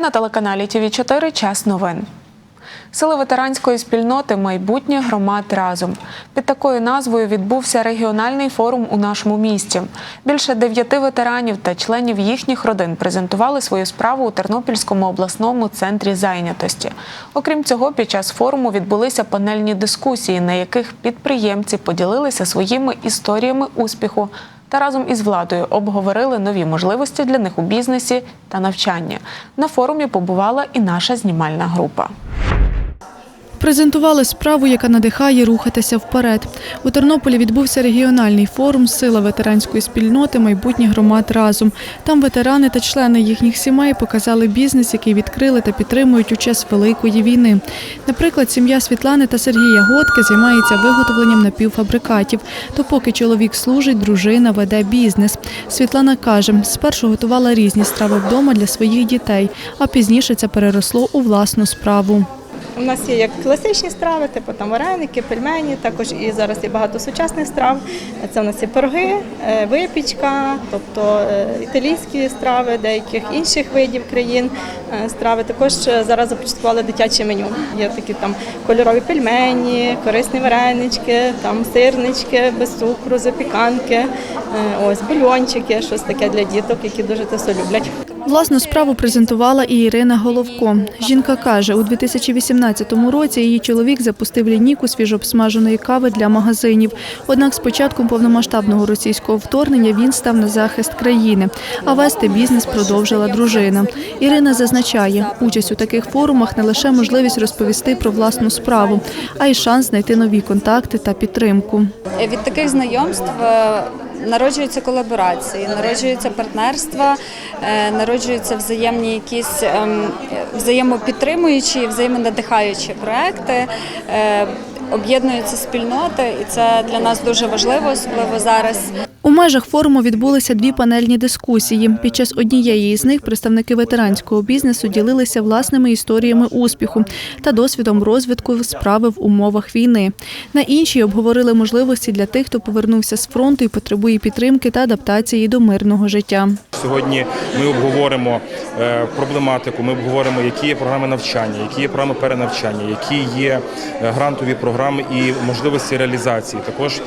На телеканалі ТВ 4 Час новин. Сили ветеранської спільноти Майбутнє громад разом під такою назвою відбувся регіональний форум у нашому місті. Більше дев'яти ветеранів та членів їхніх родин презентували свою справу у Тернопільському обласному центрі зайнятості. Окрім цього, під час форуму відбулися панельні дискусії, на яких підприємці поділилися своїми історіями успіху та разом із владою обговорили нові можливості для них у бізнесі та навчанні. На форумі побувала і наша знімальна група. Презентували справу, яка надихає рухатися вперед. У Тернополі відбувся регіональний форум Сила ветеранської спільноти майбутніх громад разом. Там ветерани та члени їхніх сімей показали бізнес, який відкрили та підтримують у час великої війни. Наприклад, сім'я Світлани та Сергія Готки займається виготовленням напівфабрикатів. То поки чоловік служить, дружина веде бізнес. Світлана каже, спершу готувала різні страви вдома для своїх дітей, а пізніше це переросло у власну справу. У нас є як класичні страви, типу там вареники, пельмені, також і зараз є багато сучасних страв. Це у нас є пироги, е, випічка, тобто е, італійські страви, деяких інших видів країн е, страви. Також зараз започаткували дитяче меню. Є такі там кольорові пельмені, корисні варенички, там сирнички без цукру, запіканки, ось бульончики, щось таке для діток, які дуже це все люблять. Власну справу презентувала і Ірина Головко. Жінка каже, у 2018 році її чоловік запустив лінійку свіжообсмаженої кави для магазинів. Однак з початком повномасштабного російського вторгнення він став на захист країни, а вести бізнес продовжила дружина. Ірина зазначає, участь у таких форумах не лише можливість розповісти про власну справу, а й шанс знайти нові контакти та підтримку. Від таких знайомств е, народжуються колаборації, народжуються партнерства, е, народжуються взаємні якісь ем, взаємопідтримуючі, взаємонадихаючі проекти. е, Об'єднуються спільноти, і це для нас дуже важливо, особливо зараз. Межах форуму відбулися дві панельні дискусії. Під час однієї із них представники ветеранського бізнесу ділилися власними історіями успіху та досвідом розвитку справи в умовах війни. На іншій обговорили можливості для тих, хто повернувся з фронту і потребує підтримки та адаптації до мирного життя. Сьогодні ми обговоримо е, проблематику, ми обговоримо, які є програми навчання, які є програми перенавчання, які є е, грантові програми і можливості реалізації. Також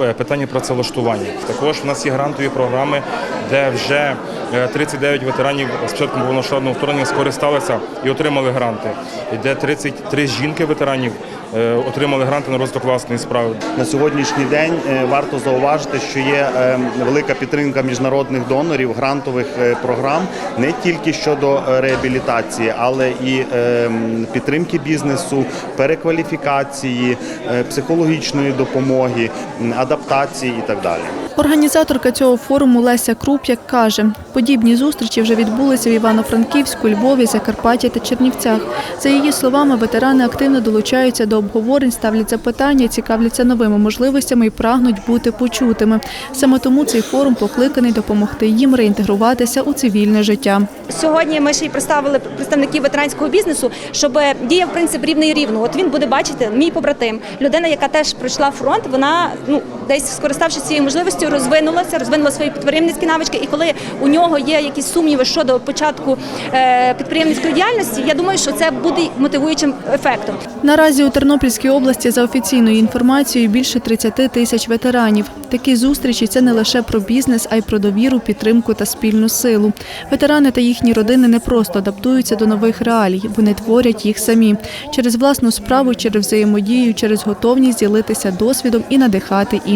е, питання працевлаштування. Також в нас є грантові програми, де вже е, 39 ветеранів з початку повномасштабного вторгнення скористалися і отримали гранти. І де 33 жінки ветеранів е, отримали гранти на розвиток власної справи. На сьогоднішній день е, варто зауважити, що є е, велика підтримка міжнародних донорів, грантових е, програм не тільки щодо е, реабілітації, але і е, підтримки бізнесу, перекваліфікації, е, психологічної допомоги, адаптації і так далі. Організаторка цього форуму Леся Круп'як каже, подібні зустрічі вже відбулися в Івано-Франківську, Львові, Закарпатті та Чернівцях. За її словами, ветерани активно долучаються до обговорень, ставлять запитання, цікавляться новими можливостями і прагнуть бути почутими. Саме тому цей форум покликаний допомогти їм реінтегруватися у цивільне життя. Сьогодні ми ще й представили представників ветеранського бізнесу, щоб діяв принцип рівний рівно. От він буде бачити, мій побратим, людина, яка теж пройшла фронт, вона ну десь скориставшись цією можливістю, розвинулася, розвинула свої підприємницькі навички. І коли у нього є якісь сумніви щодо початку е, підприємницької діяльності, я думаю, що це буде мотивуючим ефектом. Наразі у Тернопільській області за офіційною інформацією більше 30 тисяч ветеранів. Такі зустрічі це не лише про бізнес, а й про довіру, підтримку та спільну силу. Ветерани та їхні родини не просто адаптуються до нових реалій, вони творять їх самі через власну справу, через взаємодію, через готовність ділитися досвідом і надихати інших.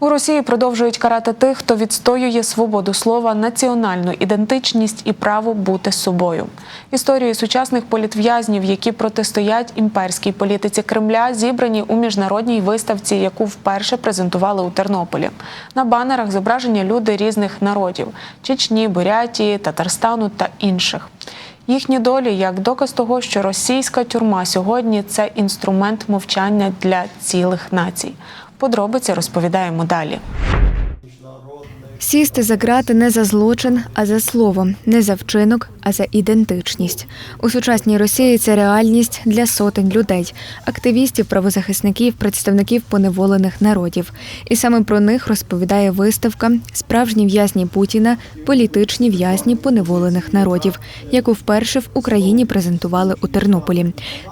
У Росії продовжують карати тих, хто відстоює свободу слова, національну ідентичність і право бути собою. Історії сучасних політв'язнів, які протистоять імперській політиці Кремля, зібрані у міжнародній виставці, яку вперше презентували у Тернополі. На банерах зображені люди різних народів Чечні, Бурятії, Татарстану та інших. Їхні долі як доказ того, що російська тюрма сьогодні це інструмент мовчання для цілих націй. Подробиці розповідаємо далі. Сісти за грати не за злочин, а за слово, не за вчинок, а за ідентичність. У сучасній Росії це реальність для сотень людей, активістів, правозахисників, представників поневолених народів. І саме про них розповідає виставка Справжні в'язні Путіна, політичні в'язні поневолених народів, яку вперше в Україні презентували у Тернополі.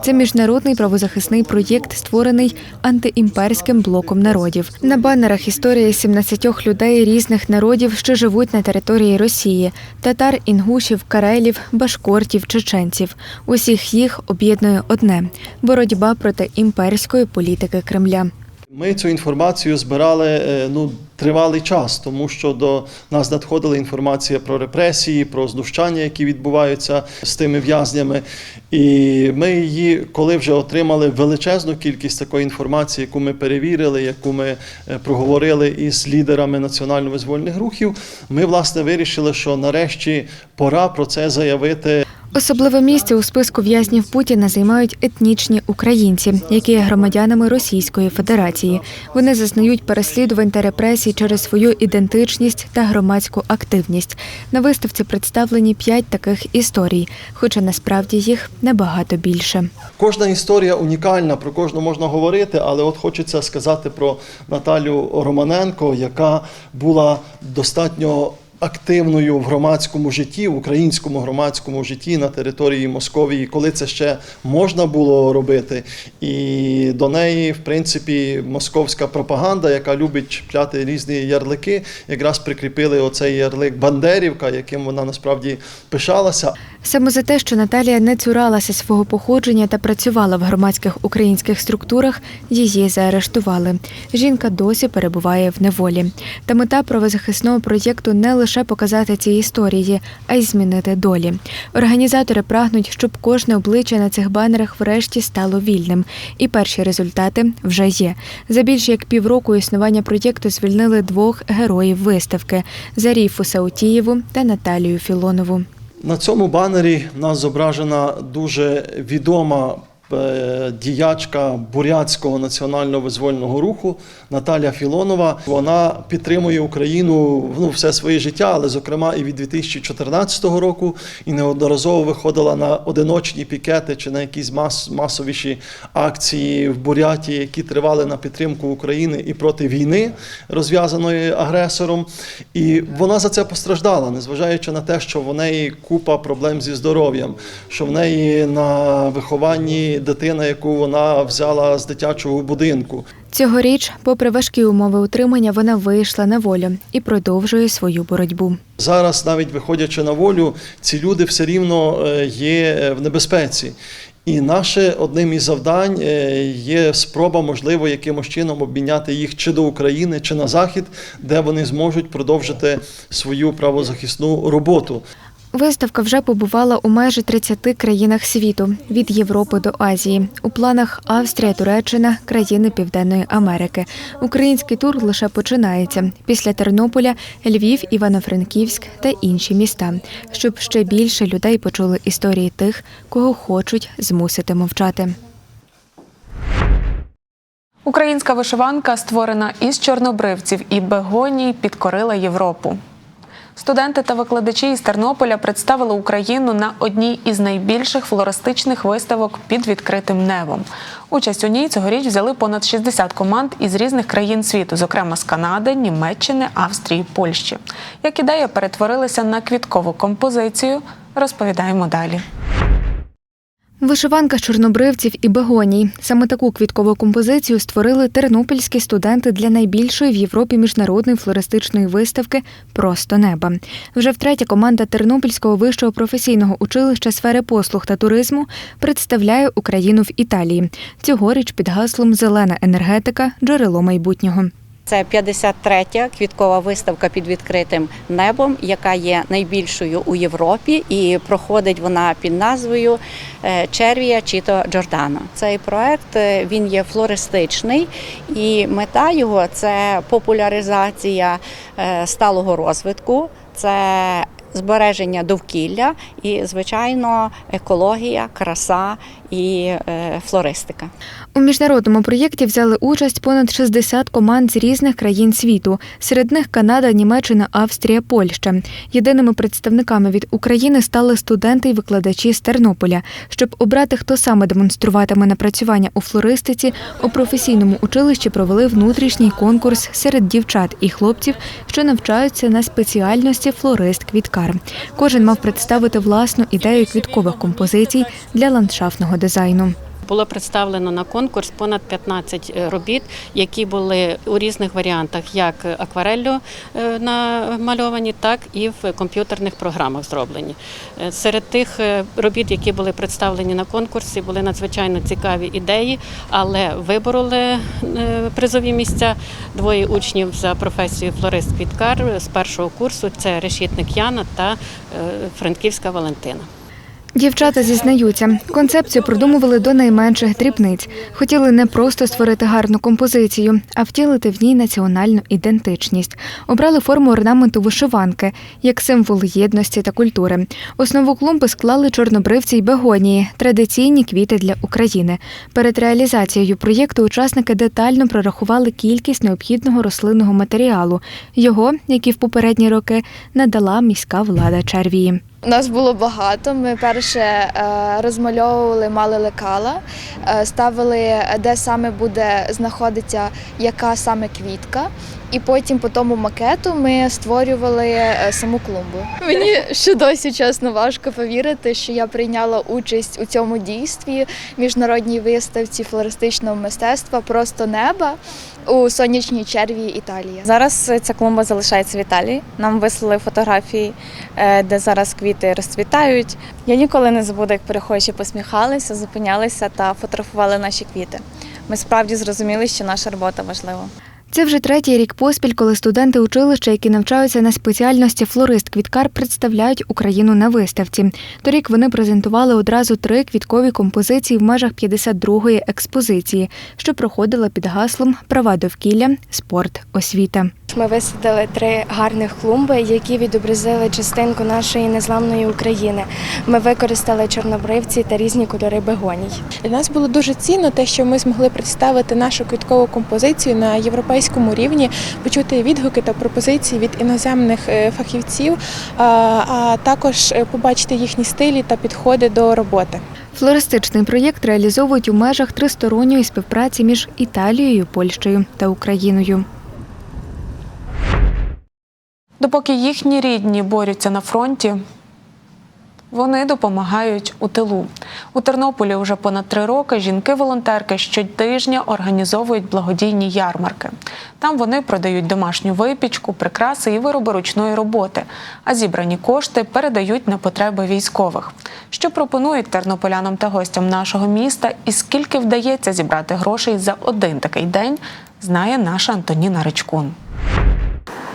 Це міжнародний правозахисний проєкт, створений антиімперським блоком народів. На банерах історія 17 людей різних народів, що живуть на території Росії: татар, інгушів, карелів, башкортів, чеченців. Усіх їх об'єднує одне боротьба проти імперської політики Кремля. Ми цю інформацію збирали е, ну, тривалий час, тому що до нас надходила інформація про репресії, про знущання, які відбуваються з тими в'язнями. І ми її, коли вже отримали величезну кількість такої інформації, яку ми перевірили, яку ми е, проговорили із лідерами національно-визвольних рухів, ми власне вирішили, що нарешті пора про це заявити Особливе місце у списку в'язнів Путіна займають етнічні українці, які є громадянами Російської Федерації. Вони зазнають переслідувань та репресій через свою ідентичність та громадську активність. На виставці представлені п'ять таких історій, хоча насправді їх набагато більше. Кожна історія унікальна, про кожну можна говорити, але от хочеться сказати про Наталю Романенко, яка була достатньо активною в громадському житті, в українському громадському житті на території Московії, коли це ще можна було робити. І до неї, в принципі, московська пропаганда, яка любить чіпляти різні ярлики, якраз прикріпили оцей ярлик Бандерівка, яким вона насправді пишалася. Саме за те, що Наталія не цуралася свого походження та працювала в громадських українських структурах, її заарештували. Жінка досі перебуває в неволі. Та мета правозахисного проєкту не лише показати ці історії, а й змінити долі. Організатори прагнуть, щоб кожне обличчя на цих банерах врешті стало вільним. І перші результати вже є. За більше як півроку існування проєкту звільнили двох героїв виставки Заріфу Саутієву та Наталію Філонову. На цьому банері в нас зображена дуже відома діячка бурятського національно визвольного руху Наталя Філонова. Вона підтримує Україну ну, все своє життя, але зокрема і від 2014 року, і неодноразово виходила на одиночні пікети чи на якісь мас, масовіші акції в Буряті, які тривали на підтримку України і проти війни, розв'язаної агресором. І вона за це постраждала, незважаючи на те, що в неї купа проблем зі здоров'ям, що в неї на вихованні дитина, яку вона взяла з дитячого будинку. Цьогоріч, попри важкі умови утримання, вона вийшла на волю і продовжує свою боротьбу. Зараз, навіть виходячи на волю, ці люди все рівно е, є е, в небезпеці. І наше одним із завдань е, є спроба, можливо, якимось чином обміняти їх чи до України, чи на захід, де вони зможуть продовжити свою правозахисну роботу. Виставка вже побувала у майже 30 країнах світу від Європи до Азії. У планах Австрія, Туреччина, країни Південної Америки. Український тур лише починається після Тернополя, Львів, Івано-Франківськ та інші міста, щоб ще більше людей почули історії тих, кого хочуть змусити мовчати. Українська вишиванка, створена із чорнобривців і бегоній, підкорила Європу. Студенти та викладачі із Тернополя представили Україну на одній із найбільших флористичних виставок під відкритим небом. Участь у ній цьогоріч взяли понад 60 команд із різних країн світу, зокрема з Канади, Німеччини, Австрії, Польщі. Як ідея перетворилася на квіткову композицію, розповідаємо далі. Вишиванка чорнобривців і бегоній. Саме таку квіткову композицію створили тернопільські студенти для найбільшої в Європі міжнародної флористичної виставки Просто неба. Вже втретє команда Тернопільського вищого професійного училища сфери послуг та туризму представляє Україну в Італії. Цьогоріч під гаслом Зелена енергетика джерело майбутнього. Це 53-я квіткова виставка під відкритим небом, яка є найбільшою у Європі, і проходить вона під назвою е, Червія Чіто Джордано. Цей проект е, він є флористичний, і мета його це популяризація е, сталого розвитку. Це збереження довкілля і, звичайно, екологія, краса і флористика. У міжнародному проєкті взяли участь понад 60 команд з різних країн світу. Серед них Канада, Німеччина, Австрія, Польща. Єдиними представниками від України стали студенти і викладачі з Тернополя. Щоб обрати, хто саме демонструватиме напрацювання у флористиці, у професійному училищі провели внутрішній конкурс серед дівчат і хлопців, що навчаються на спеціальності флорист-квіткар. Кожен мав представити власну ідею квіткових композицій для ландшафтного дизайну. Було представлено на конкурс понад 15 робіт, які були у різних варіантах, як аквареллю е, намальовані, так і в комп'ютерних програмах зроблені. Е, Серед тих е, робіт, які були представлені на конкурсі, були надзвичайно цікаві ідеї, але вибороли е, призові місця двоє учнів за професією флорист-квіткар з першого курсу. Це решітник Яна та е, Франківська Валентина. Дівчата зізнаються, концепцію продумували до найменших дрібниць. Хотіли не просто створити гарну композицію, а втілити в ній національну ідентичність. Обрали форму орнаменту вишиванки як символ єдності та культури. Основу клумби склали чорнобривці й бегонії традиційні квіти для України. Перед реалізацією проєкту учасники детально прорахували кількість необхідного рослинного матеріалу. Його, як і в попередні роки, надала міська влада Червії. Нас було багато. Ми перше е, розмальовували, мали лекала, е, ставили, де саме буде знаходитися яка саме квітка. І потім по тому макету ми створювали е, саму клумбу. Мені ще досі чесно важко повірити, що я прийняла участь у цьому дійстві міжнародній виставці флористичного мистецтва Просто неба у сонячній черві Італії. Зараз ця клумба залишається в Італії. Нам вислали фотографії, е, де зараз квіти розцвітають. Я ніколи не забуду, як перехожі посміхалися, зупинялися та фотографували наші квіти. Ми справді зрозуміли, що наша робота важлива. Це вже третій рік поспіль, коли студенти училища, які навчаються на спеціальності флорист-квіткар, представляють Україну на виставці. Торік вони презентували одразу три квіткові композиції в межах 52-ї експозиції, що проходила під гаслом Права довкілля, спорт, освіта. Ми висадили три гарних клумби, які відобразили частинку нашої незламної України. Ми використали чорнобривці та різні кольори бегоній. Для нас було дуже цінно те, що ми змогли представити нашу квіткову композицію на європейському рівні, почути відгуки та пропозиції від іноземних е, фахівців, а- також е, побачити їхні стилі та підходи до роботи. Флористичний проєкт реалізовують у межах тристоронньої співпраці між Італією, Польщею та Україною. Допоки їхні рідні борються на фронті, вони допомагають у тилу. У Тернополі вже понад три роки жінки-волонтерки щотижня організовують благодійні ярмарки. Там вони продають домашню випічку, прикраси і вироби ручної роботи, а зібрані кошти передають на потреби військових. Що пропонують тернополянам та гостям нашого міста, і скільки вдається зібрати грошей за один такий день, знає наша Антоніна Ричкун.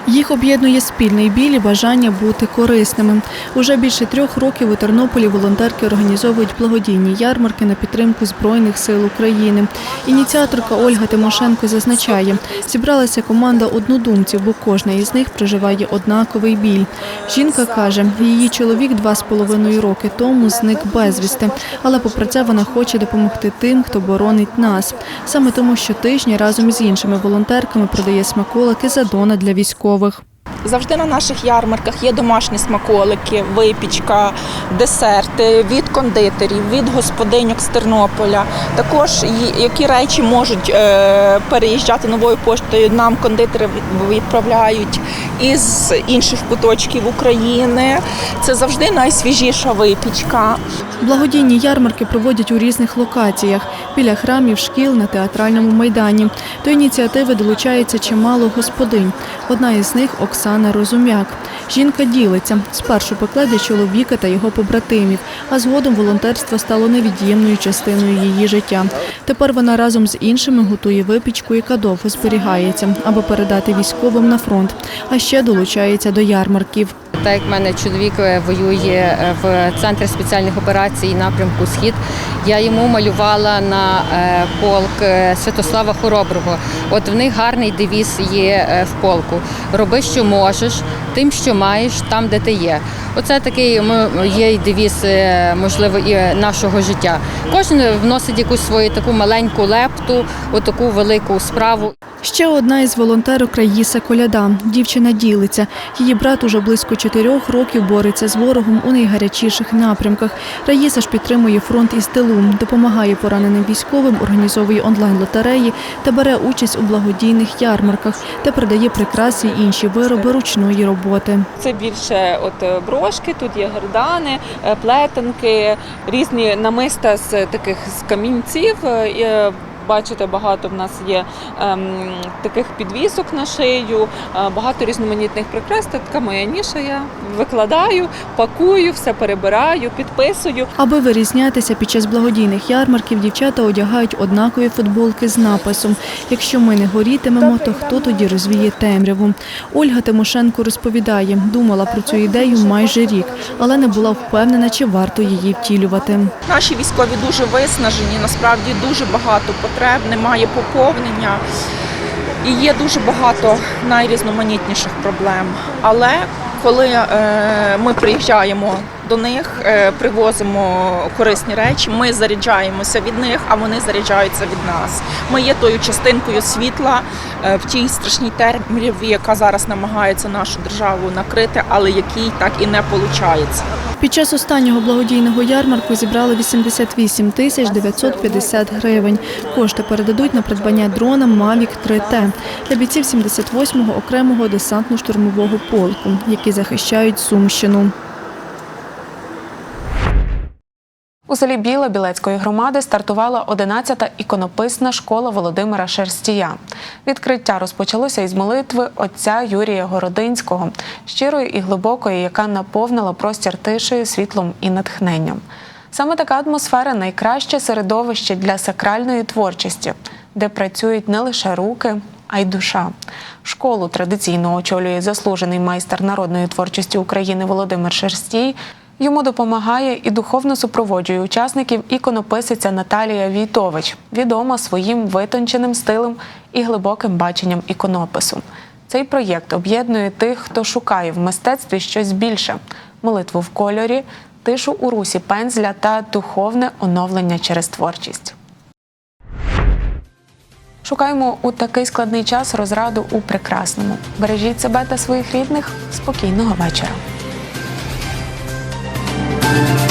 Їх об'єднує спільний біль і бажання бути корисними. Уже більше трьох років у Тернополі волонтерки організовують благодійні ярмарки на підтримку Збройних сил України. Ініціаторка Ольга Тимошенко зазначає, зібралася команда однодумців, бо кожна із них проживає однаковий біль. Жінка каже, її чоловік два з половиною роки тому зник безвісти, але попри це вона хоче допомогти тим, хто боронить нас. Саме тому щотижня разом з іншими волонтерками продає смаколики за дона для військових. Завжди на наших ярмарках є домашні смаколики, випічка, десерти від кондитерів, від господиньок з Тернополя. Також які речі можуть е, переїжджати новою поштою. Нам кондитери відправляють із інших куточків України. Це завжди найсвіжіша випічка. Благодійні ярмарки проводять у різних локаціях біля храмів, шкіл, на театральному майдані. До ініціативи долучається чимало господинь. Одна із них Оксана Розумяк. Жінка ділиться. Спершу пекла для чоловіка та його побратимів, а згодом волонтерство стало невід'ємною частиною її життя. Тепер вона разом з іншими готує випічку, яка довго зберігається, аби передати військовим на фронт. А ще долучається до ярмарків. Так як в мене чоловік е, воює е, в центрі спеціальних операцій напрямку Схід, я йому малювала на е, полк Святослава Хороброго. От в них гарний девіз є в полку. Роби, що можеш, тим, що маєш, там, де ти є. Оце такий є девіз, можливо, і нашого життя. Кожен вносить якусь свою таку маленьку лепту, отаку велику справу. Ще одна із волонтерок Раїса Коляда. Дівчина ділиться. Її брат уже близько чотирьох років бореться з ворогом у найгарячіших напрямках. Раїса ж підтримує фронт із тилу, допомагає пораненим військовим, організовує онлайн-лотереї та бере участь у благодійних ярмарках та продає прикраси й інші вироби ручної роботи. Це більше от е, брошки, тут є гердани, е, плетенки, різні намиста з таких з камінців. Бачите, багато в нас є ем, таких підвісок на шию, е, багато різноманітних прикрас. Це така моя ніша. Я викладаю, пакую, все перебираю, підписую. Аби вирізнятися під час благодійних ярмарків, дівчата одягають однакові футболки з написом Якщо ми не горітимемо, то хто тоді розвіє темряву? Ольга Тимошенко розповідає, думала про цю ідею майже рік, але не була впевнена, чи варто її втілювати. Наші військові дуже виснажені, насправді дуже багато потреб, немає поповнення. І є дуже багато найрізноманітніших проблем. Але коли е, ми приїжджаємо до них, е, привозимо корисні речі, ми заряджаємося від них, а вони заряджаються від нас. Ми є тою частинкою світла е, в тій страшній темряві, яка зараз намагається нашу державу накрити, але якій так і не виходить. Під час останнього благодійного ярмарку зібрали 88 тисяч 950 гривень. Кошти передадуть на придбання дрона Mavic 3T для бійців 78-го окремого десантно-штурмового полку, які захищають Сумщину. У селі Біла Білецької громади стартувала 11-та іконописна школа Володимира Шерстія. Відкриття розпочалося із молитви отця Юрія Городинського, щирої і глибокої, яка наповнила простір тишею, світлом і натхненням. Саме така атмосфера найкраще середовище для сакральної творчості, де працюють не лише руки, а й душа. Школу традиційно очолює заслужений майстер народної творчості України Володимир Шерстій. Йому допомагає і духовно супроводжує учасників іконописиця Наталія Війтович, відома своїм витонченим стилем і глибоким баченням іконопису. Цей проєкт об'єднує тих, хто шукає в мистецтві щось більше: молитву в кольорі, тишу у русі пензля та духовне оновлення через творчість. Шукаємо у такий складний час розраду у прекрасному. Бережіть себе та своїх рідних. Спокійного вечора. Thank you.